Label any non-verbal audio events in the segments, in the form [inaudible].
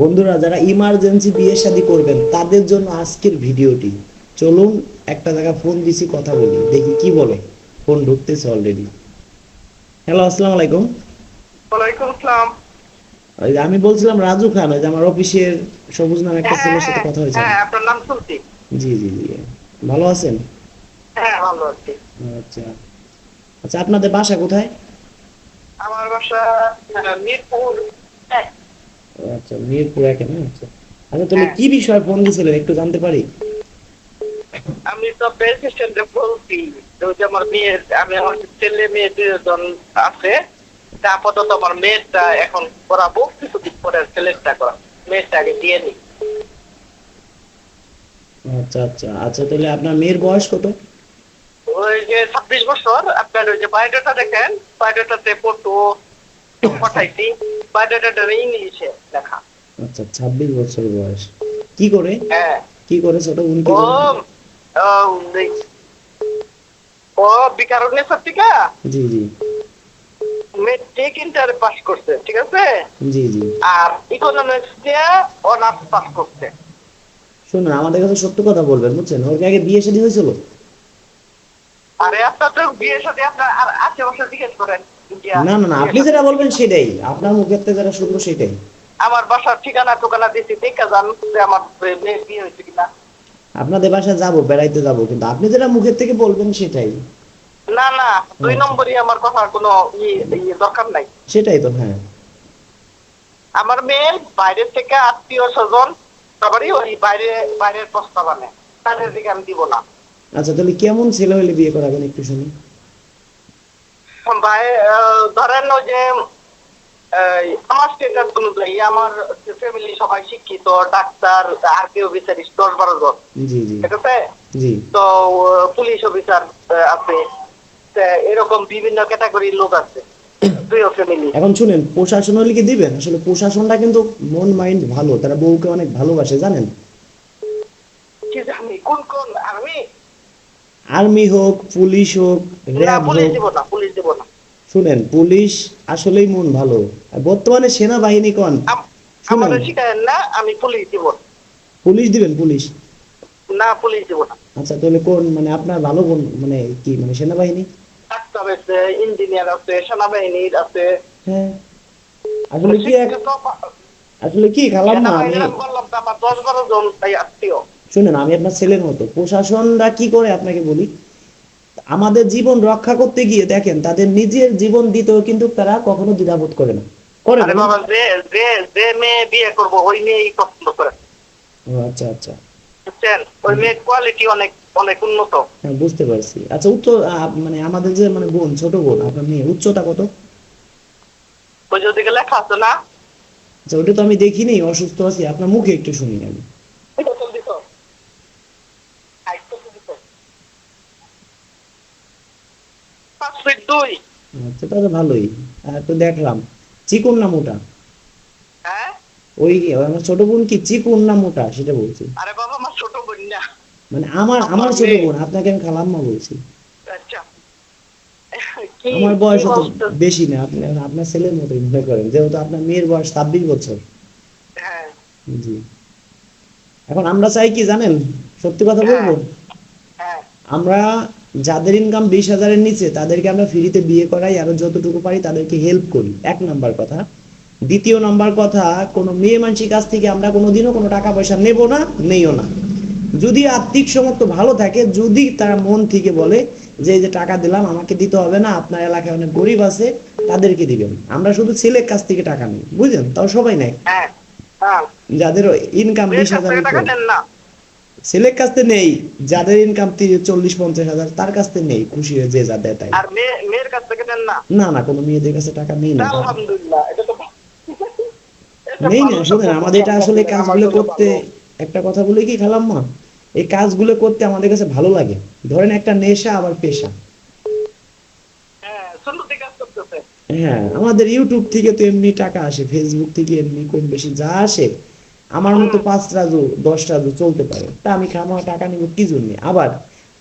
বন্ধুরা যারা ইমার্জেন্সি বিয়ে শাদী করবেন তাদের জন্য আজকের ভিডিওটি। চলুন একটা জায়গায় ফোন দিছি কথা বলি দেখি কি বলে। ফোন ঢুকতেছে অলরেডি হ্যালো আসসালামু আলাইকুম। ওয়ালাইকুম আসসালাম। আমি বলছিলাম রাজু খান ওই যে আমার অফিসের সবুজ নামে একটা হ্যাঁ, ছেলের সাথে কথা হয়েছে হ্যাঁ আপনার নাম শুনছি। জি জি জি। ভালো আছেন? হ্যাঁ ভালো আছি। আচ্ছা। আচ্ছা আপনাদের বাসা কোথায়? আমার বাসা মিরপুর আচ্ছা মিরপুর একে না? আচ্ছা। আচ্ছা তাহলে হ্যাঁ। কি বিষয়ে ফোন দিয়েছিলেন একটু জানতে পারি। আমি তো স্ট্যান্ডে বলছি যে আমার মেয়ের আমি আমার ছেলে মেয়ে দুজন আছে তা আপাতত আমার মেয়েরটা এখন করাবো কিছুদিন পরে ছেলেরটা করা মেয়েরটা আগে দিয়ে নি। আচ্ছা আচ্ছা। আচ্ছা তাহলে আপনার মেয়ের বয়স কত? ওই যে ছাব্বিশ বছর আপনার ওই যে বায়োডাটা দেখেন বায়োডাটাতে ফটো পাঠাইছি। লেখা। আচ্ছা ছাব্বিশ বছর বয়স। কি করে? হ্যাঁ। কি করে ছোট উনি ও করে? ও, এই- ও জি জি। মেট্রিক ইন্টার পাস করছে ঠিক আছে? জি জি। আর ইকোনমিক্স দিয়ে অনার্স পাস করছে। শুনুন আমাদের কাছে সত্য কথা বলবেন বুঝছেন? ওর আগে বিয়ে শাদী হয়েছিল? আরে আপনার তো বিয়ে সাথে আপনার আর আশেপাশে জিজ্ঞেস করেন। না না না আপনি যেটা বলবেন সেটাই। আপনার মুখের থেকে যেটা শুনব সেটাই। আমার বাসার ঠিকানা টুকানা দিচ্ছি দেখা যান যে আমার মেয়ের বিয়ে হয়েছে কিনা। আপনাদের বাসায় যাব বেড়াইতে যাব কিন্তু আপনি যেটা মুখের থেকে বলবেন সেটাই। না না দুই। নম্বরই আমার কথা কোনো দরকার নাই। সেটাই তো হ্যাঁ। আমার মেয়ে বাইরের থেকে আত্মীয় স্বজন সবারই ওই বাইরে বাইরের প্রস্তাব আনে। তাদের দিকে আমি দিব না। আচ্ছা তাহলে কেমন ছেলে হলে বিয়ে করাবেন একটু শুনি। ভাই ধরেন যে আমার স্টেটাস অনুযায়ী আমার ফ্যামিলি সবাই শিক্ষিত ডাক্তার আর কেউ বিচারিস দশ বারো জন। ঠিক আছে? তো পুলিশ অফিসার আছে। এরকম বিভিন্ন ক্যাটাগরির লোক আছে এখন শুনেন প্রশাসন হলে কি দিবেন? আসলে প্রশাসনটা কিন্তু মন মাইন্ড ভালো তারা বউকে অনেক ভালোবাসে জানেন? কি জানি। কোন কোন? আমি আর্মি হোক পুলিশ হোক র্যাব হোক। শুনেন পুলিশ আসলেই মন ভালো। বর্তমানে সেনাবাহিনী কন? আমাদের না আমি পুলিশ দিব। পুলিশ দিবেন পুলিশ? না পুলিশ দিব না। আচ্ছা তাহলে কোন মানে আপনার ভালো কোন মানে কি মানে সেনাবাহিনী? ডাক্তার আছে ইঞ্জিনিয়ার আছে সেনাবাহিনীর আছে। হ্যাঁ। আসলে কি আসলে কি খালাম না আমি বললাম আমার দশ বারো জন এই আত্মীয়। শুনেন আমি আপনার ছেলের মতো। প্রশাসনরা কি করে আপনাকে বলি? আমাদের জীবন রক্ষা করতে গিয়ে দেখেন তাদের নিজের জীবন দিতেও কিন্তু তারা কখনো দ্বিধাবোধ করে না। করে আচ্ছা আচ্ছা। ওই মেয়ের কোয়ালিটি অনেক অনেক উন্নত। হ্যাঁ বুঝতে পারছি। আচ্ছা উচ্চ মানে আমাদের যে মানে বোন ছোট বোন আপনার মেয়ে উচ্চতা কত? ওই যে ওদিকে লেখা আছে না? আচ্ছা ওটা তো আমি দেখিনি অসুস্থ আছি আপনার মুখে একটু শুনি আমি এটা তো দিত আরেকটা তো দিত। পাঁচ ফিট দুই আচ্ছা তাহলে ভালোই। আর তো দেখলাম চিকুন না মোটা? হ্যাঁ? ওই আমার ছোট বোন কি চিকুন না মোটা? সেটা বলছি। আরে বাবা আমার ছোট বোন না। মানে আমার আমার ছোট বোন আপনাকে আমি খালাম্মা বলছি। আচ্ছা। [laughs] আমার বয়স বলতো? বেশি না আপনি আপনার ছেলের মতোই মনে করেন। যেহেতু আপনার মেয়ের বয়স ছাব্বিশ বছর। হ্যাঁ। জি। এখন আমরা চাই কি জানেন? সত্যি কথা বলব? হ্যাঁ। আমরা যাদের ইনকাম বিশ হাজারের নিচে তাদেরকে আমরা ফ্রিতে বিয়ে করাই আরও যতটুকু পারি তাদেরকে হেল্প করি। এক নাম্বার কথা। দ্বিতীয় নাম্বার কথা কোনো মেয়ে মানুষের কাছ থেকে আমরা কোনোদিনও কোনো টাকা পয়সা নেব না নেইও না। যদি আর্থিক সমর্থ ভালো থাকে যদি তারা মন থেকে বলে যে যে টাকা দিলাম আমাকে দিতে হবে না আপনার এলাকায় অনেক গরিব আছে তাদেরকে দিবেন। আমরা শুধু ছেলের কাছ থেকে টাকা নিই বুঝলেন? তাও সবাই নেয়। হ্যাঁ হ্যাঁ। যাদের ইনকাম বিশ হাজার ছেলের কাছ নেই যাদের ইনকাম চল্লিশ পঞ্চাশ হাজার তার কাছ নেই খুশি হয়ে যে যা দেয় তাই। আর মেয়ের কাছ থেকে নেন না? না না কোনো মেয়েদের কাছে টাকা নেই না। আলহামদুলিল্লাহ এটা তো নেই না শুনেন আমাদের এটা আসলে কাজগুলো করতে একটা কথা বলে কি খালাম্মা? এই কাজগুলো করতে আমাদের কাছে ভালো লাগে। ধরেন একটা নেশা আবার পেশা। হ্যাঁ হ্যাঁ আমাদের ইউটিউব থেকে তো এমনি টাকা আসে ফেসবুক থেকে এমনি কম বেশি যা আসে আমার মতো পাঁচ রাজু দশ রাজু চলতে পারে। তা আমি খামা টাকা নিব কি জন্য? আবার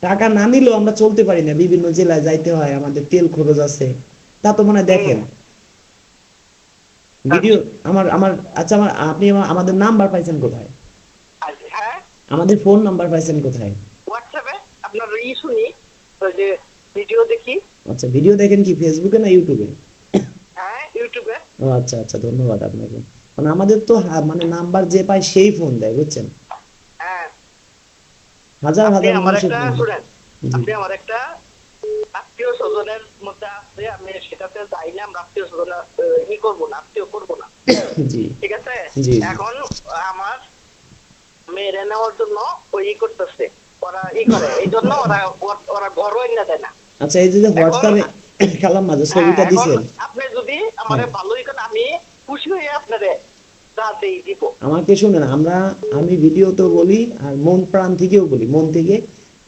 টাকা না নিলেও আমরা চলতে পারি না। বিভিন্ন জেলায় যাইতে হয় আমাদের তেল খরচ আছে। তা তো মনে দেখেন। ভিডিও আমার আমার আচ্ছা আমার আপনি আমাদের নাম্বার পাইছেন কোথায়? হ্যাঁ? আমাদের ফোন নাম্বার পাইছেন কোথায়? হোয়াটসঅ্যাপে? আপনার ই শুনি যে ভিডিও দেখি। আচ্ছা ভিডিও দেখেন কি ফেসবুকে না ইউটিউবে হ্যাঁ ইউটিউবে ও আচ্ছা আচ্ছা ধন্যবাদ আপনাকে। মানে আমাদের তো মানে নাম্বার যে পায় সেই ফোন দেয় বুঝছেন? হ্যাঁ। হাজার হাজার আমার মানুষের একটা। আপনি আমার একটা আত্মীয় স্বজনের মধ্যে আছে আমি সেটাতে যাই না আমরা আত্মীয় স্বজন ই করব না আত্মীয় করব না। জি। ঠিক আছে? জি। এখন আমার মেয়েরে নেওয়ার জন্য ওই ই করতেছে ওরা ই করে এই জন্য ওরা ওর- ঘরও এনে দেয় না। আচ্ছা এই যে হোয়াটসঅ্যাপে খেলাম মাঝে ছবিটা হ্যাঁ, দিছেন। আপনি যদি আমারে হ্যাঁ। ভালোই করেন আমি খুশি হয়ে আপনারে তাতেই দিব। আমাকে শুনেন আমরা আমি ভিডিওতেও বলি আর মন প্রাণ থেকেও বলি। মন থেকে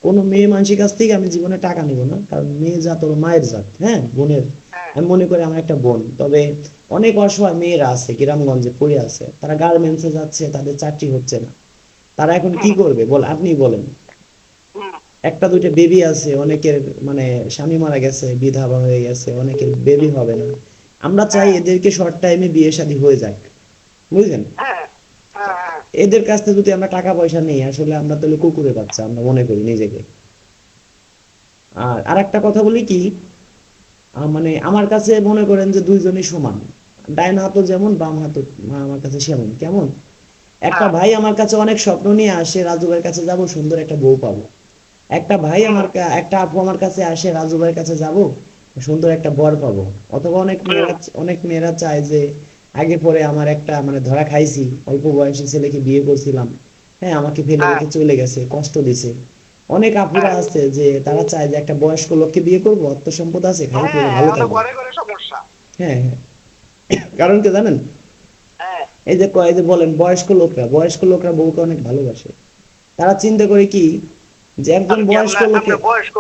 কোনো মেয়ে মানুষের কাছ থেকে আমি জীবনে টাকা নিব না কারণ মেয়ে জাত ওর মায়ের জাত হ্যাঁ বোনের। হ্যাঁ। আমি মনে করি আমার একটা বোন। তবে অনেক অসহায় মেয়েরা আছে গ্রামগঞ্জে পড়ে আছে তারা গার্মেন্টসে যাচ্ছে তাদের চাকরি হচ্ছে না। তারা এখন কি করবে? বল আপনি বলেন। একটা দুইটা বেবি আছে অনেকের মানে স্বামী মারা গেছে বিধবা হয়ে গেছে অনেকের বেবি হবে না। আমরা চাই এদেরকে শর্ট টাইমে বিয়ে শাদী হয়ে যাক। বুঝলেন? হ্যাঁ হ্যাঁ হ্যাঁ। এদের কাছ থেকে যদি আমরা টাকা পয়সা নেই আসলে আমরা তাহলে কুকুরে বাচ্চা আমরা মনে করি নিজেকে। আর আরেকটা কথা বলি কি মানে আমার কাছে মনে করেন যে দুইজনই সমান। ডাইন হাতও যেমন বাম হাতও আমার কাছে সেমন। কেমন? একটা হ্যাঁ। ভাই আমার কাছে অনেক স্বপ্ন নিয়ে আসে রাজু ভাইয়ের কাছে যাব সুন্দর একটা বউ পাবো। একটা ভাই আমার একটা আপু আমার কাছে আসে রাজু ভাইয়ের কাছে যাব সুন্দর একটা বর পাবো। অথবা অনেক মেয়েরা অনেক মেয়েরা চায় যে আগে পরে আমার একটা মানে ধরা খাইছি অল্প বয়সী ছেলেকে বিয়ে করছিলাম। হ্যাঁ আমাকে ফেলে হ্যাঁ। রেখে চলে গেছে কষ্ট দিছে। অনেক আপুরা হ্যাঁ। আছে যে তারা চায় যে একটা বয়স্ক লোককে বিয়ে করব অর্থ সম্পদ আছে করে হ্যাঁ ভালো থাকব। হ্যাঁ হ্যাঁ কারণ কি জানেন? হ্যাঁ। এই যে কয় যে বলেন বয়স্ক লোকরা বয়স্ক লোকরা বউকে অনেক ভালোবাসে। তারা চিন্তা করে কি যে একজন বয়স্ক আপনার- লোকে বয়স্ক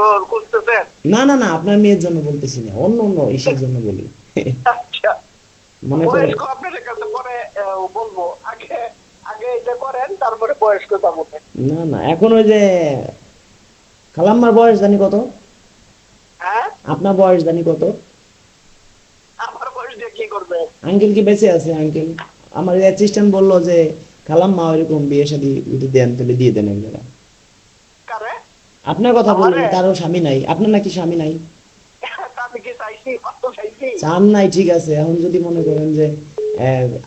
না না না আপনার মেয়ের জন্য বলতেছি না। অন্য অন্য ইসের জন্য বলি। আচ্ছা। মনে করে বয়স্ক কাছে পরে বলব। আগে আগে এটা করেন তারপরে বয়স্ক যাব। না না এখন ওই যে খালাম্মার বয়স জানি কত? হ্যাঁ? আপনার বয়স জানি কত? আমার বয়স দিয়ে কি করবে? আঙ্কেল কি বেঁচে আছে আঙ্কেল? আমার অ্যাসিস্ট্যান্ট বলল যে খালাম্মা এরকম বিয়ে শাদী যদি দেন তাহলে দিয়ে দেন এক জায়গায়। কারে আপনার কথা বললেন আমারে? তারও স্বামী নাই। আপনার নাকি স্বামী নাই? চান নাই ঠিক আছে। এখন যদি মনে করেন যে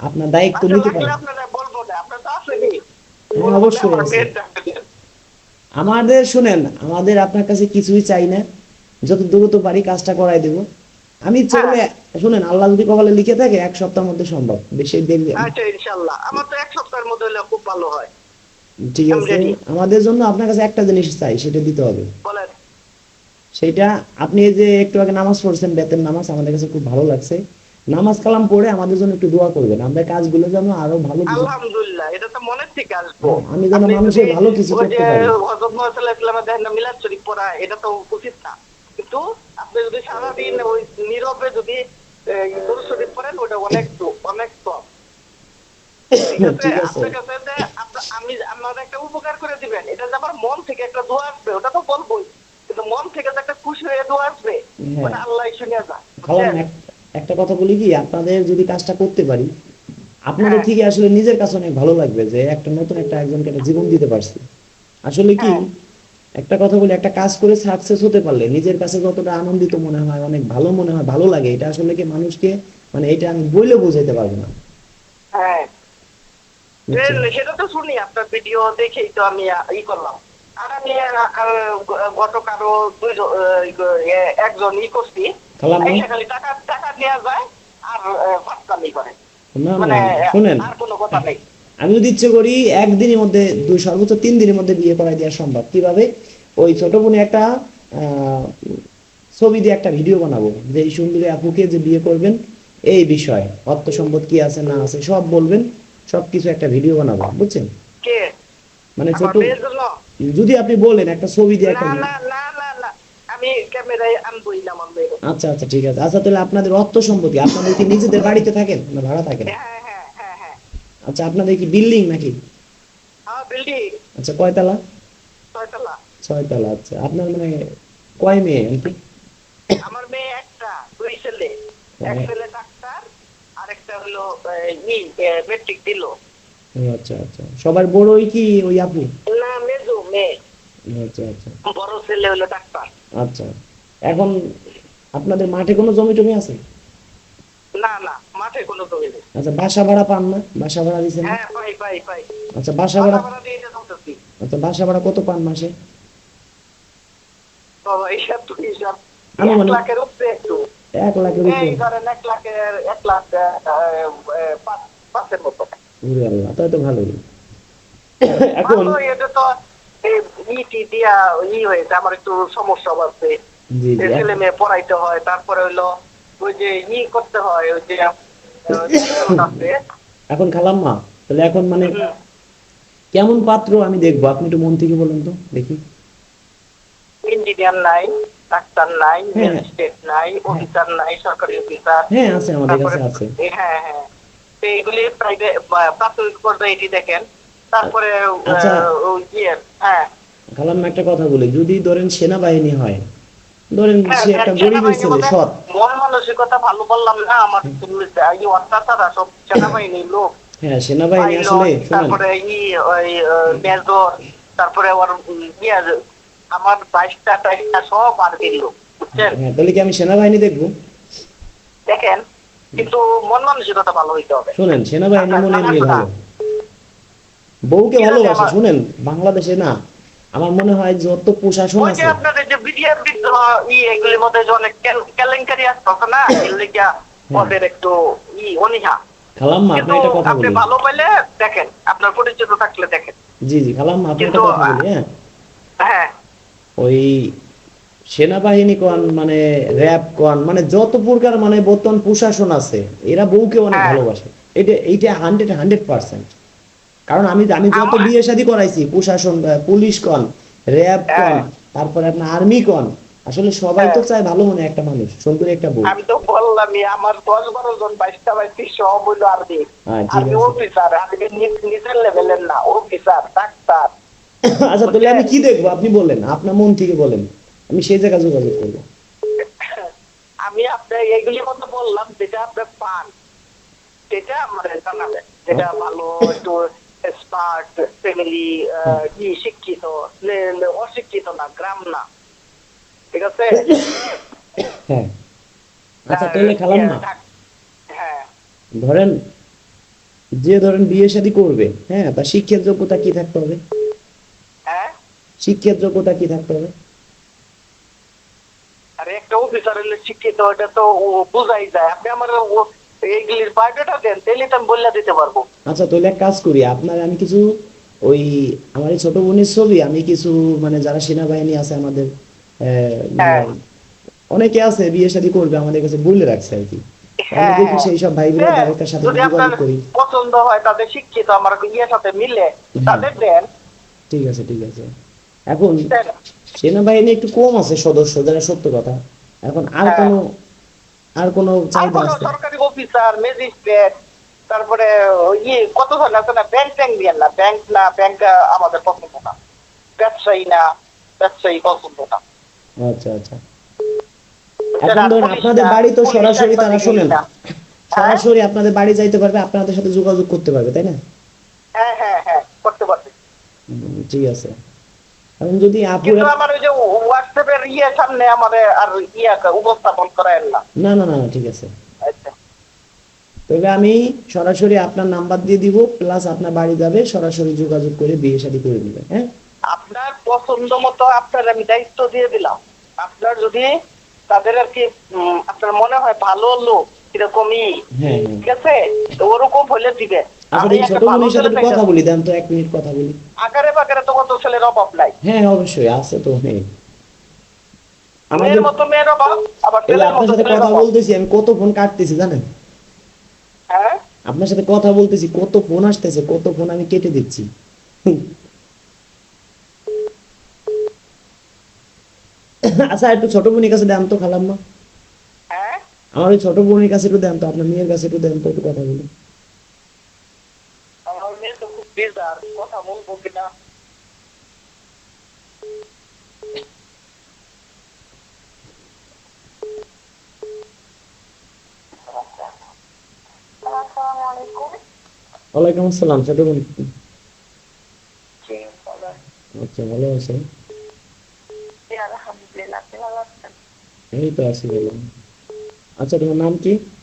আপনার দায়িত্ব আচ্ছা, নিতে পারেন। হ্যাঁ, অবশ্যই আছে। আমাদের শুনেন আমাদের আপনার কাছে কিছুই চাই না। যত দ্রুত পারি কাজটা করাই দেব। আমি চলে শুনেন আল্লাহ যদি কপালে লিখে থাকে এক সপ্তাহের মধ্যে সম্ভব। বেশি দেখবে আচ্ছা ইনশাল্লাহ। আমার তো এক সপ্তাহের মধ্যে হলে খুব ভালো হয়। ঠিক আছে? আমাদের জন্য আপনার কাছে একটা জিনিস চাই সেটা দিতে হবে। সেটা আপনি যে একটু আগে নামাজ পড়ছেন বেতের নামাজ আমাদের কাছে খুব ভালো লাগছে। নামাজ কালাম পড়ে আমাদের জন্য একটু দোয়া করবেন। আমরা কাজগুলো যেন আরও ভালো আলহামদুলিল্লাহ এটা তো মনের থেকে আসব। হ্যাঁ, আমি যেন মানুষের ভালো কিছু করতে পারি। হযরত মুহাম্মদ সাল্লাল্লাহু আলাইহি না মিলাদ শরীফ পড়া এটা তো উচিত না। কিন্তু আপনি যদি সারাদিন ওই নীরবে যদি দরুদ শরীফ পড়েন ওটা অনেক তো- অনেক কম আমি আমার একটা উপকার করে দিবেন এটা যে আমার মন থেকে একটা দোয়া আসবে ওটা তো বলবোই কিন্তু মন থেকে যে একটা খুশি হয়ে দোয়া আসবে হ্যাঁ। ওটা আল্লাহ শুনে যায় খালাম বুঝছেন? এক- একটা কথা বলি কি আপনাদের যদি কাজটা করতে পারি আপনাদের হ্যাঁ। থেকে আসলে নিজের কাছে অনেক ভালো লাগবে যে একটা নতুন একটা একজনকে একটা জীবন দিতে পারছি আসলে কি হ্যাঁ। একটা কথা বলি একটা কাজ করে সাকসেস হতে পারলে নিজের কাছে যতটা আনন্দিত মনে হয় অনেক ভালো মনে হয় ভালো লাগে এটা আসলে কি মানুষকে মানে এটা আমি বইলে বোঝাইতে পারব না হ্যাঁ সেটা তো শুনি আপনার ভিডিও দেখেই তো আমি ই করলাম। আর আমি গতকালও দুইজন একজন ই করছি। খালি টাকা টাকা নেওয়া যায় আর ফাঁসকামি করে। মানে আর কোনো কথা নেই। আমি যদি ইচ্ছে করি একদিনের মধ্যে দুই সর্বোচ্চ তিন দিনের মধ্যে বিয়ে করাই দেওয়া সম্ভব। কীভাবে? ওই ছোট বোনে একটা আহ, ছবি দিয়ে একটা ভিডিও বানাবো। যে এই সুন্দরী আপুকে যে বিয়ে করবেন এই বিষয় অর্থ সম্পদ কি আছে না আছে সব বলবেন। সবকিছু একটা ভিডিও বানাবো বুঝছেন? মানে ছোট যদি আপনি বলেন একটা ছবি দিয়ে একটা না আমি ক্যামেরায় আনবই আচ্ছা আচ্ছা ঠিক আছে। আচ্ছা তাহলে আপনাদের অর্থ সম্পত্তি আপনাদের কি নিজেদের বাড়িতে থাকেন না ভাড়া থাকেন? হ্যাঁ হ্যাঁ হ্যাঁ আচ্ছা আপনাদের কি বিল্ডিং নাকি? বিল্ডিং আচ্ছা কয়তলা? ছয়তলা। ছয়তলা আচ্ছা। আপনার মানে কয় মেয়ে আমার মেয়ে একটা দুই ছেলে। এক। ছেলে একটা হলো মেট্রিক দিল। আচ্ছা আচ্ছা। সবার বড়ই কি ওই আপু না মেজো মেয়ে। আচ্ছা আচ্ছা। বড় ছেলে হলো ডাক্তার। আচ্ছা। এখন আপনাদের মাঠে কোনো জমি টমি আছে? না না মাঠে কোনো জমি নেই। আচ্ছা বাসা ভাড়া পান না? বাসা ভাড়া হ্যাঁ পাই পাই পাই। আচ্ছা বাসা ভাড়া আচ্ছা বাসা ভাড়া কত পান মাসে? বাবা হিসাব তো হিসাব আমি লাখের উপরে একটু। এক লাখের এই ধরেন এক লাখের এক লাখ পাঁচের মতো। আল্লাহ তাই তো ভালোই। [coughs] এখন এটা তো ইটি দিয়া ই হয়েছে আমার একটু সমস্যা আছে জি জি। ছেলে মেয়ে পড়াইতে হয় তারপরে হইল ওই যে ই করতে হয় ওই যে [coughs] এখন খালাম্মা তাহলে এখন মানে কেমন পাত্র আমি দেখব? আপনি একটু মন থেকে বলুন তো দেখি। ইঞ্জিনিয়ার নাই ডাক্তার নাই হ্যাঁ। ম্যাজিস্ট্রেট নাই অফিসার নাই সরকারি অফিসার। হ্যাঁ আছে আমাদের কাছে আছে। হ্যাঁ হ্যাঁ। তো এইগুলি প্রাইভেট প্রাথমিক পর্যায়ে এটি দেখেন। তারপরে আচ্ছা। ওই হ্যাঁ। খালাম্মা একটা কথা বলি। যদি ধরেন সেনাবাহিনী হয় ধরেন হ্যাঁ, সে একটা সেনাবাহিনী গরিবের ছেলে মানে সৎ। মন মানসিকতা ভালো বললাম না আমার এই অত্যাচার সব সেনাবাহিনীর লোক। হ্যাঁ সেনাবাহিনী আসলে তারপরে ওই মেজর তারপরে ইয়ে আমার বাইশটা টাইশটা সব আর্মির লোক বুঝছেন? হ্যাঁ তাহলে কি আমি সেনাবাহিনী দেখব? দেখেন কিন্তু মন মানসিকতা ভালো হইতে হবে। শুনেন সেনাবাহিনী মনে এমনি আচ্ছা। ভালো। বউকে ভালোবাসে শুনেন বাংলাদেশে না আমার মনে হয় যত প্রশাসন আছে আপনাদের যে বিডিআর বিদ্রোহ ই এগুলির মধ্যে যে অনেক কেলেঙ্কারি আসতেছে না এর ওদের একটু ই অনীহা। খালাম্মা আপনি একটা কথা আপনি ভালো পাইলে দেখেন আপনার পরিচিত থাকলে দেখেন। জি জি খালাম্মা আপনি একটা কথা বলি হ্যাঁ হ্যাঁ। ওই সেনাবাহিনী কন মানে র্যাব কন মানে যত প্রকার মানে বর্তমান প্রশাসন আছে এরা বউকে অনেক হ্যাঁ। ভালোবাসে এটা এইটা হান্ড্রেড হান্ড্রেড পার্সেন্ট কারণ আমি আমি যত বিয়ে শাদী করাইছি প্রশাসন পুলিশ কন র্যাব কন হ্যাঁ। তারপরে আপনার আর্মি কন আসলে সবাই তো হ্যাঁ। চায় ভালো মনে একটা মানুষ সুন্দর একটা বউ আমি তো বললামই আমার দশ বারো জন বাইশটা বাইশটি সব হইল আর্মি আর্মি। অফিসার আর্মি নিজের লেভেলের না অফিসার ডাক্তার [laughs] আচ্ছা তাহলে আমি কি দেখব? আপনি বলেন আপনার মন থেকে বলেন। আমি সেই জায়গা যোগাযোগ করব। [laughs] আমি আপনার এইগুলির মধ্যে বললাম যেটা আপনি পান। সেটা আমার জানাবেন যেটা ভালো একটু স্মার্ট ফ্যামিলি কি শিক্ষিত অশিক্ষিত না গ্রাম না। ঠিক আছে? [coughs] হ্যাঁ। আচ্ছা তাহলে খালাম না। হ্যাঁ। ধরেন যে ধরেন বিয়ে শাদী করবে হ্যাঁ তার শিক্ষার যোগ্যতা কি থাকতে হবে? হ্যাঁ শিক্ষার যোগ্যতা কি থাকতে হবে আর একটা অফিসার হলে শিক্ষিত এটা তো বোঝাই যায়। আপনি আমার এইগুলির বায়োডাটা দেন তাহলে তো আমি বললে দিতে পারব। আচ্ছা তাহলে এক কাজ করি আপনার আমি কিছু ওই আমার এই ছোট বোনের ছবি আমি কিছু মানে যারা সেনাবাহিনী আছে আমাদের মানে হ্যাঁ। অনেকে আছে বিয়ে শাদী করবে আমাদের কাছে বলে রাখছে আর কি। সেই সব ভাই বোনের হ্যাঁ, সাথে যোগাযোগ করি। পছন্দ হয় তাদের শিক্ষিত আমার ইয়ের সাথে মিলে তাদের দেন। ঠিক আছে ঠিক আছে। এখন সেনাবাহিনী একটু কম আছে সদস্য যারা সত্য কথা। এখন আর হ্যাঁ। কোনো আর কোনো চাহিদা আছে? সরকারি অফিসার ম্যাজিস্ট্রেট তারপরে ইয়ে কত জন আছে না? ব্যাংক ট্যাঙ্ক দিয়ে না? ব্যাংক না ব্যাংক আমাদের পছন্দ না। ব্যবসায়ী না ব্যবসায়ী পছন্দ না। আচ্ছা আচ্ছা। এখন ধরুন আপনাদের বাড়ি তো সরাসরি তারা শোনেন। না। সরাসরি আপনাদের বাড়ি যাইতে পারবে আপনাদের সাথে যোগাযোগ করতে পারবে তাই না? হ্যাঁ হ্যাঁ হ্যাঁ করতে পারবে। ঠিক আছে। এখন যদি আপু আমার ওই যে হোয়াটসঅ্যাপের ইয়ে সামনে আমাদের আর ইয়ে উপস্থাপন করায় না। না না না না, ঠিক আছে। আচ্ছা। তবে আমি সরাসরি আপনার নাম্বার দিয়ে দিব প্লাস আপনার বাড়ি যাবে সরাসরি যোগাযোগ করে বিয়ে শাদী করে দিবেন হ্যাঁ? আপনার পছন্দ মতো আপনার আমি দায়িত্ব দিয়ে দিলাম। আপনার যদি তাদের আর কি আপনার মনে হয় ভালো লোক কিরকমই হ্যাঁ হ্যাঁ। ঠিক আছে? ওরকম হলে দিবে আচ্ছা আমি এই ছোট বোনের সাথে কথা বলি দেন তো এক মিনিট কথা বলি। আকারে বাকারে তো কত ছেলের অভাব নাই। হ্যাঁ অবশ্যই আছে তো হ্যাঁ। আমাদের মতো মেয়ের অভাব আবার এই যে ছেলের আপনার সাথে কথা বলতেছি আমি কত ফোন কাটতেছি জানেন? হ্যাঁ? আপনার সাথে কথা বলতেছি কত ফোন আসতেছে কত ফোন আমি কেটে দিচ্ছি। আচ্ছা একটু ছোট বোনের কাছে দেন তো খালাম না হ্যাঁ? আমার ওই ছোট বোনের কাছে একটু দেন তো আপনার মেয়ের কাছে একটু দেন তো একটু কথা বলি আমার মেয়ে তো খুব বিজার কথা বলব কিনা ওয়ালাইকুম আসসালাম ছোট বোন জি বলেন আচ্ছা ভালো আছে জি আলহামদুলিল্লাহ আপনি ভালো আছেন এই তো আছি ভালো আচ্ছা তোমার নাম কি আমার পুরো নাম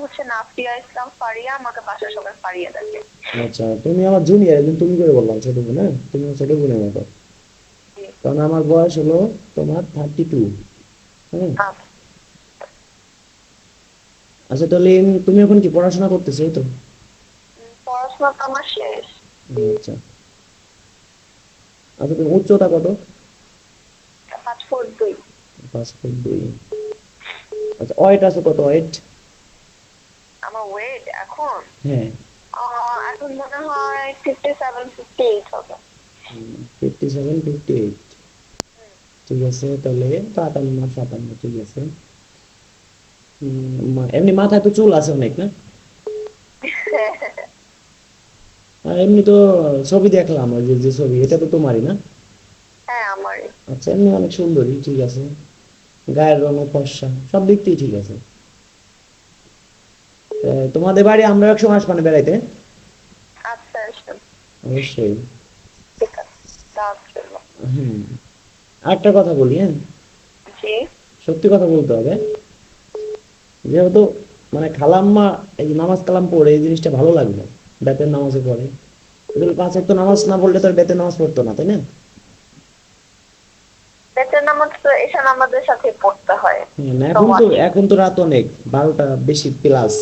হচ্ছে নাফিয়া ইসলাম ফারিয়া আমাকে বাসা সবাই ফারিয়া ডাকে আচ্ছা তুমি আমার জুনিয়র একদিন তুমি করে বললাম ছোট বোন হ্যাঁ? তুমি ছোট বোনের মতো। কারণ আমার বয়স হলো তোমার থার্টি টু হ্যাঁ? আচ্ছা। আচ্ছা তাহলে তুমি এখন কি পড়াশোনা করতেছো এই তো? পড়াশোনা তো আমার শেষ। আচ্ছা। আচ্ছা তুমি উচ্চতা কত? পাঁচ ফুট দুই। পাঁচ ফুট দুই। আচ্ছা ওয়েট আছে কত ওয়েট? আমার ওয়েট এখন হ্যাঁ। এখন মনে হয় ফিফটি সেভেন ফিফটি এইট হবে ফিফটি সেভেন ফিফটি এইট। ঠিক আছে তাহলে সাতান্ন ঠিক আছে। এমনি মাথায় তো চুল আছে অনেক না? [laughs] এমনি তো ছবি দেখলাম ওই যে যে ছবি এটা তো তোমারই না? হ্যাঁ আচ্ছা এমনি অনেক সুন্দরী ঠিক আছে। গায়ের রঙ ফর্সা সব দিক থেকেই ঠিক আছে। তোমাদের বাড়ি আমরা এক সময় আসবানে বেড়াইতে? আচ্ছা অবশ্যই। হুম। আরেকটা কথা বলি হ্যাঁ? সত্যি কথা বলতে হবে যেহেতু মানে খালাম্মা এই নামাজ কালাম পড়ে এই জিনিসটা ভালো লাগল বেতের নামাজে পড়ে। পাঁচ ওয়াক্ত নামাজ না পড়লে তো বেতের নামাজ পড়তো না তাই না? বেতের নামাজ তো নামাজের সাথে পড়তে হয়। হ্যাঁ, এখন তো এখন তো রাত অনেক বারোটা বেশি প্লাস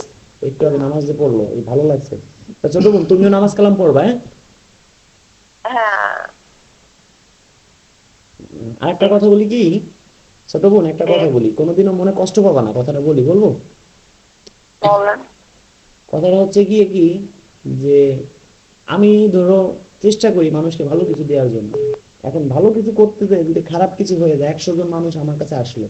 একটু আগে নামাজ যে পড়ল এই ভালো লাগছে। তা ছোট বোন তুমিও নামাজ কালাম পড়বা হ্যাঁ? হ্যাঁ। আর একটা কথা বলি কি? ছোট বোন একটা কথা বলি। কোনোদিনও মনে কষ্ট পাবা না কথাটা বলি বলব? কথাটা হচ্ছে গিয়ে কি? যে আমি ধরো চেষ্টা করি মানুষকে ভালো কিছু দেওয়ার জন্য। এখন ভালো কিছু করতে যদি খারাপ কিছু হয়ে যায় একশো জন মানুষ আমার কাছে আসলো।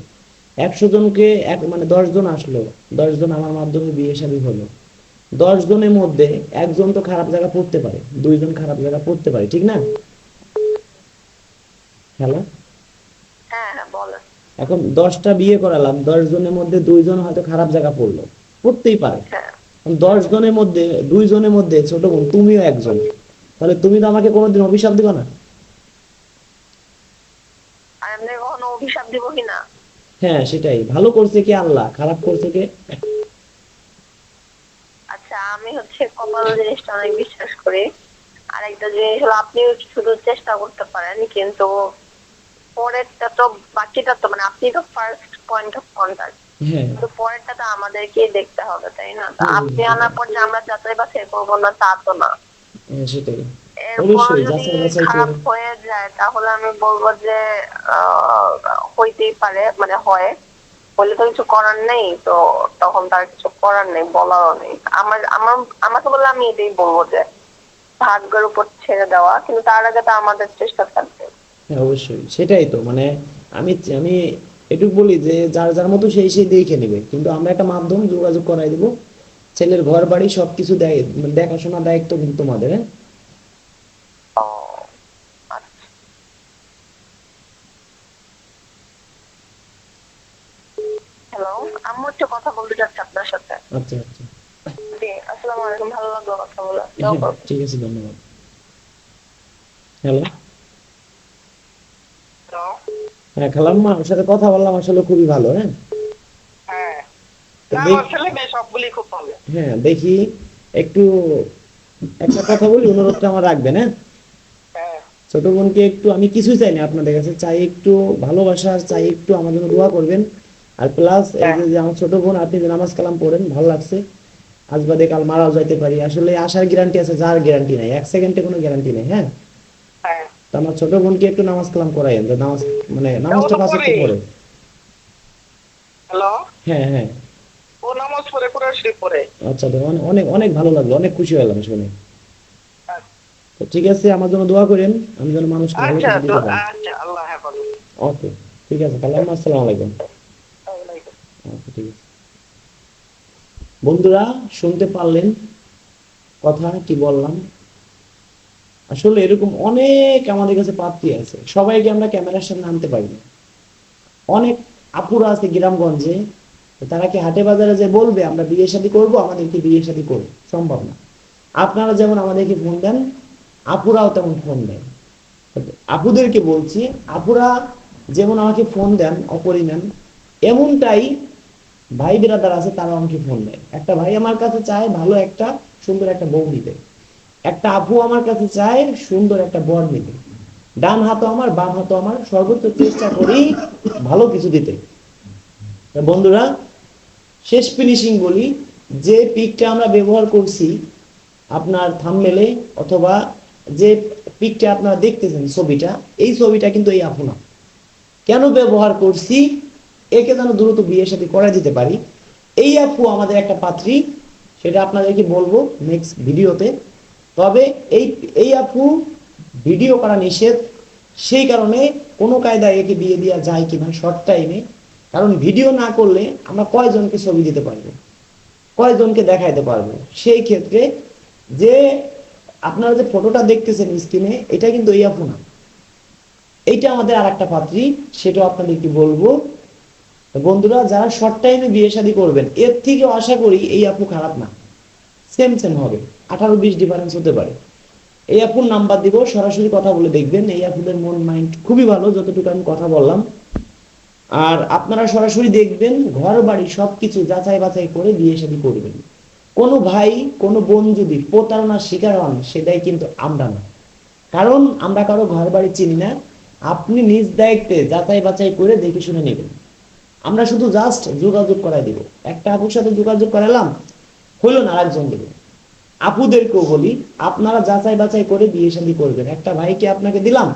একশো জনকে এক মানে দশ জন আসলো। দশ জন আমার মাধ্যমে বিয়ে শাদী হলো। দশ জনের মধ্যে একজন তো খারাপ জায়গা পড়তে পারে দুইজন খারাপ জায়গা পড়তে পারে ঠিক না? হ্যালো হ্যাঁ এখন দশটা বিয়ে করালাম দশ জনের মধ্যে দুইজন হয়তো খারাপ জায়গা পড়ল পড়তেই পারে। হ্যাঁ। দশ জনের মধ্যে দুইজনের মধ্যে ছোট বোন তুমিও একজন। তাহলে তুমি তো আমাকে কোনোদিন অভিশাপ দিবা না? হ্যাঁ সেটাই। ভালো করছে কি আল্লাহ খারাপ করছে কে? আচ্ছা আমি হচ্ছে কপাল জিনিসটা অনেক বিশ্বাস করি। আর একটা জিনিস হলো আপনি শুধু চেষ্টা করতে পারেন কিন্তু পরেরটা তো বাকিটা তো মানে আপনি তো ফার্স্ট পয়েন্ট অফ কন্টাক্ট কিন্তু পরেরটা তো আমাদেরকেই দেখতে হবে তাই না? আপনি আনার পর যে আমরা যাচাই বাছাই করব না তা তো না। হ্যাঁ, এরপর যদি। খারাপ হয়ে যায় তাহলে আমি বলব যে আহ, হইতেই পারে মানে হয়। বলে তো কিছু করার নেই, তো তখন তার কিছু করার নেই, বলারও নেই। আমার আমার, আমাকে বললে আমি এটাই বলব যে, ভাগ্যের উপর ছেড়ে দেওয়া, কিন্তু তার আগে তো আমাদের চেষ্টা থাকবে। অবশ্যই, সেটাই তো মানে আমি আমি এটুকু বলি যে, যার যার মতো সেই সেই দেখে নেবে। কিন্তু আমরা একটা মাধ্যম যোগাযোগ করাই দেবো। ছেলের ঘর বাড়ি সবকিছু দেয় মানে দেখাশোনার দায়িত্ব কিন্তু তোমাদের হ্যাঁ ও আচ্ছা হ্যালো আমি হচ্ছে কথা বলতে চাচ্ছি আপনার সাথে। আচ্ছা আচ্ছা। জি আসসালামু আলাইকুম ভালো লাগল কথা বলে। হ্যাঁ, ঠিক আছে ধন্যবাদ। হ্যালো? হ্যাঁ খালাম্মা সাথে কথা বললাম আসলে খুবই ভালো হ্যাঁ? হ্যাঁ। দেখ- হ্যাঁ দেখি একটু একটা কথা বলি অনুরোধটা আমার রাখবেন হ্যাঁ? হ্যাঁ। ছোট বোনকে একটু আমি কিছুই চাই না আপনাদের কাছে চাই একটু ভালোবাসা চাই একটু আমার জন্য দোয়া করবেন। আর প্লাস এই যে- আমার ছোট বোন আপনি যে নামাজ কালাম পড়েন ভালো লাগছে। আজ বাদে কাল মারাও যাইতে পারি। আসলে আসার গ্যারান্টি আছে যার গ্যারান্টি নাই। এক সেকেন্ডে কোনো গ্যারান্টি নেই হ্যাঁ? হ্যাঁ। তো আমার ছোট বোনকে একটু নামাজ কালাম করাইন যে নামাজ মানে নামাজটা পাঁচ ওয়াক্ত পড়ে। পড়ে। হ্যালো? হ্যাঁ হ্যাঁ। ও নামাজ পড়ে কোরআন শরীফ পড়ে। আচ্ছা তো অনেক অনেক ভালো লাগল অনেক খুশি হলাম শুনে। তো ঠিক আছে আমার জন্য দোয়া করেন আমি যেন মানুষকে আচ্ছা আচ্ছা আল্লাহ হেফাজত ওকে ঠিক আছে তাহলে আসসালামু আলাইকুম। বন্ধুরা, শুনতে পারলেন কথা কি বললাম? আসলে এরকম অনেক আমাদের কাছে প্রার্থী আছে। সবাইকে আমরা ক্যামেরার সামনে আনতে পারি না। অনেক আপুরা আছে গ্রামগঞ্জে, তারা কি হাটে বাজারে যে বলবে, আমরা বিয়ে শাদী করব, আমাদেরকে বিয়ে শাদী করব। সম্ভব না। আপনারা যেমন আমাদেরকে ফোন দেন, আপুরাও তেমন ফোন দেন আপুদেরকে বলছি, আপুরা যেমন আমাকে ফোন দেন অপরিমাণ এমনটাই ভাই বিরাদার আছে তারা আমাকে ফোন দেয়। একটা ভাই আমার কাছে চায় ভালো একটা সুন্দর একটা বউ নিতে। একটা আপু আমার কাছে চায় সুন্দর একটা বর নিতে। ডান হাতও আমার, বাম হাতও আমার, সর্বোচ্চ চেষ্টা করি ভালো কিছু দিতে। বন্ধুরা, শেষ ফিনিশিং বলি, যে পিকটা আমরা ব্যবহার করছি আপনার থামমেলে অথবা যে পিকটা আপনারা দেখতেছেন ছবিটা, এই ছবিটা কিন্তু এই আপু না। কেন ব্যবহার করছি? একে যেন দ্রুত বিয়ের সাথে করা যেতে পারি। এই আপু আমাদের একটা পাত্রী, সেটা আপনাদেরকে বলব নেক্সট ভিডিওতে। তবে এই এই আপু ভিডিও করা নিষেধ। সেই কারণে কোনো কায়দায় একে বিয়ে দেওয়া যায় কি কিনা শর্ট টাইমে কারণ ভিডিও না করলে আমরা কয়জনকে ছবি দিতে পারব? কয়জনকে দেখাইতে পারব? সেই ক্ষেত্রে যে আপনারা যে ফটোটা দেখতেছেন স্ক্রিনে এটা কিন্তু এই আপু না। এইটা আমাদের আর একটা পাত্রী, সেটাও আপনাদেরকে বলব। বন্ধুরা, যারা শর্ট টাইমে বিয়ে শাদী করবেন, এর থেকে আশা করি এই আপু খারাপ না। সেম সেম হবে। আঠারো বিশ ডিফারেন্স হতে পারে। এই আপুর নাম্বার দিব, সরাসরি কথা বলে দেখবেন। এই আপুদের মন মাইন্ড খুবই ভালো, যতটুকু আমি কথা বললাম। আর আপনারা সরাসরি দেখবেন, ঘর, বাড়ি সবকিছু যাচাই বাছাই করে বিয়ে শাদী করবেন। কোনো ভাই, কোনো বোন যদি প্রতারণার শিকার হন, সেটাই কিন্তু আমরা না। কারণ আমরা কারও ঘর, বাড়ি চিনি না। আপনি নিজ দায়িত্বে যাচাই বাছাই করে দেখে শুনে নেবেন। আমরা শুধু জাস্ট যোগাযোগ করাই দিব। একটা আপুর সাথে যোগাযোগ করালাম হইল না আরেকজন দেবে। আপুদেরকেও বলি, আপনারা যাচাই বাছাই করে বিয়ে শাদী করবেন। একটা ভাইকে আপনাকে দিলাম,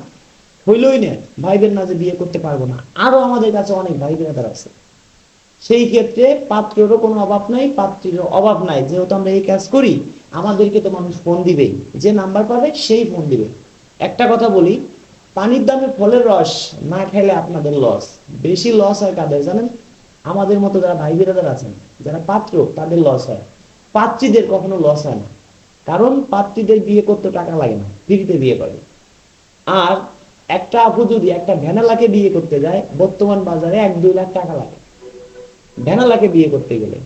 হইলই না। ভাইদের না যে বিয়ে করতে পারব না। আরও আমাদের কাছে অনেক ভাই বেরাদার আছে। সেই ক্ষেত্রে পাত্রেরও কোনো অভাব নাই, পাত্রীরও অভাব নাই। যেহেতু আমরা এই কাজ করি, আমাদেরকে তো মানুষ ফোন দিবেই। যে নাম্বার পাবে, সেই ফোন দিবে। একটা কথা বলি পানির দামে ফলের রস না খেলে আপনাদের লস বেশি লস হয় কাদের জানেন? আমাদের মতো যারা ভাই বিরাদার আছেন, যারা পাত্র, তাদের লস হয়। পাত্রীদের কখনো লস হয় না। কারণ পাত্রীদের বিয়ে করতে টাকা লাগে না, ফ্রিতে বিয়ে করে। আর একটা আপু যদি একটা ভ্যানালাকে বিয়ে করতে যায়, বর্তমান বাজারে এক, দুই লাখ টাকা লাগে। ভ্যানালাকে বিয়ে করতে গেলে।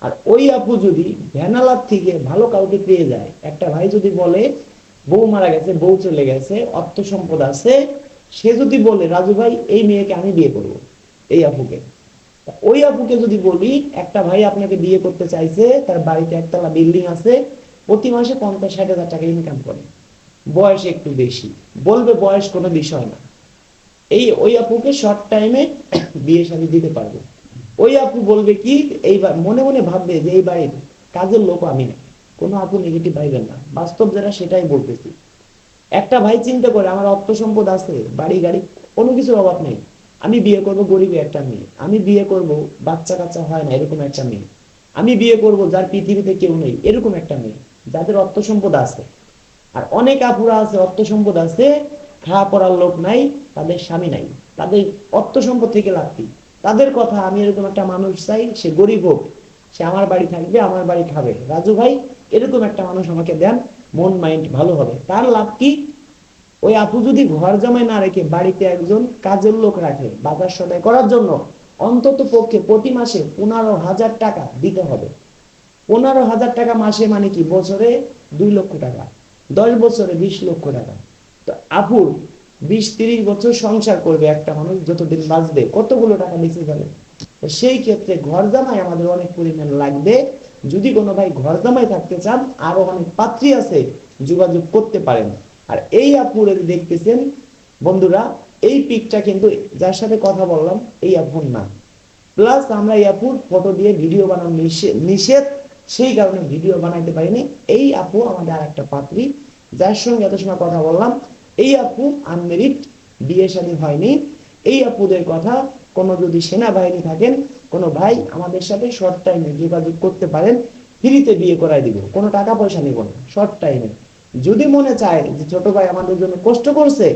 আর ওই আপু যদি ভ্যানালার থেকে ভালো কাউকে পেয়ে যায়, একটা ভাই যদি বলে বউ মারা গেছে, বউ চলে গেছে, অর্থ সম্পদ আছে। সে যদি বলে, রাজু ভাই, এই মেয়েকে আমি বিয়ে করব, এই আপুকে। ওই আপুকে যদি বলি, একটা ভাই আপনাকে বিয়ে করতে চাইছে, তার বাড়িতে একতলা বিল্ডিং আছে, প্রতি মাসে পঞ্চাশ, ষাট হাজার টাকা ইনকাম করে। বয়স একটু বেশি। বলবে, বয়স কোনো বিষয় না। এই ওই আপুকে শর্ট টাইমে [coughs] বিয়ে শাদী দিতে পারব। ওই আপু বলবে কি এই মনে মনে ভাববে যে, এই বাড়ির কাজের লোক আমি না। কোনো আপু নেগেটিভ ভাইবেন না। বাস্তব যারা সেটাই বলতেছি। একটা ভাই চিন্তা করে, আমার অর্থ সম্পদ আছে, বাড়ি, গাড়ি, কোনো কিছুর অভাব নেই। আমি বিয়ে করব গরিবে একটা মেয়ে। আমি বিয়ে করব বাচ্চা কাচ্চা হয় না, এরকম একটা মেয়ে। আমি বিয়ে করব যার পৃথিবীতে কেউ নেই, এরকম একটা মেয়ে। যাদের অর্থ সম্পদ আছে। আর অনেক আপুরা আছে, অর্থ সম্পদ আছে, খাওয়া পড়ার লোক নাই, তাদের স্বামী নাই। তাদের অর্থ সম্পদ থেকে লাগতি তাদের কথা আমি এরকম একটা মানুষ চাই, সে গরিব হোক। সে আমার বাড়ি থাকবে, আমার বাড়ি খাবে। রাজু ভাই, এরকম একটা মানুষ আমাকে দেন, মন মাইন্ড ভালো হবে। তার লাভ কি? ওই আপু যদি ঘর জামাই না রেখে বাড়িতে একজন কাজের লোক রাখে বাজার সদাই করার জন্য, অন্তত পক্ষে প্রতি মাসে পনেরো হাজার টাকা দিতে হবে। পনেরো হাজার টাকা মাসে মানে কি? বছরে দুই লক্ষ টাকা, দশ বছরে বিশ লক্ষ টাকা। তো আপুর বিশ তিরিশ বছর সংসার করবে একটা মানুষ, যতদিন বাঁচবে, কতগুলো টাকা বেঁচে যাবে? সেই ক্ষেত্রে ঘর জামাই আমাদের অনেক পরিমাণ লাগবে। যদি কোনো ভাই ঘর জামাই থাকতে চান, আরও অনেক পাত্রী আছে, যোগাযোগ করতে পারেন। আর এই আপুরে দেখতেছেন, বন্ধুরা, এই পিকটা কিন্তু যার সাথে কথা বললাম, এই আপুর না। প্লাস আমরা এই আপুর ফটো দিয়ে ভিডিও বানানো নিষেধ, সেই কারণে ভিডিও বানাইতে পারিনি। এই আপু আমাদের আর একটা পাত্রী, যার সঙ্গে এত সময় কথা বললাম, এই আপু আনমেরিট বিয়ে শাদী হয়নি। এই আপুদের কথা কোনো যদি সেনাবাহিনী থাকেন, কোনো ভাই আমাদের সাথে শর্ট টাইমে যোগাযোগ করতে পারেন, ফ্রিতে বিয়ে করাই দিব, কোনো টাকা পয়সা নিব না শর্ট টাইমে যদি মনে চায় যে ছোট ভাই আমাদের জন্য কষ্ট করছে,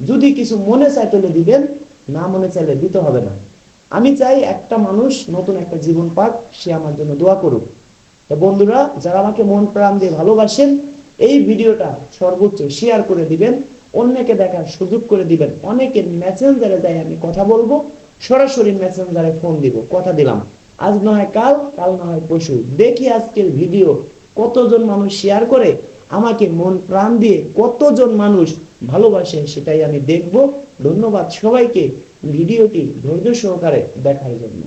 যদি কিছু মনে চায় তাহলে দিবেন, না মনে চাইলে দিতে হবে না। আমি চাই একটা মানুষ নতুন একটা জীবন পাক, সে আমার জন্য দোয়া করুক। তো বন্ধুরা, যারা আমাকে মন প্রাণ দিয়ে ভালোবাসেন, এই ভিডিওটা সর্বোচ্চ শেয়ার করে দিবেন, অন্যকে দেখার সুযোগ করে দিবেন। অনেকের মেসেঞ্জারে যাই আমি কথা বলব সরাসরি মেসেঞ্জারে ফোন দিব, কথা দিলাম। আজ না হয় কাল কাল না হয় পশু দেখি আজকের ভিডিও কতজন মানুষ শেয়ার করে, আমাকে মন প্রাণ দিয়ে কতজন মানুষ ভালোবাসে সেটাই আমি দেখব। ধন্যবাদ সবাইকে, ভিডিওটি ধৈর্য সহকারে দেখার জন্য।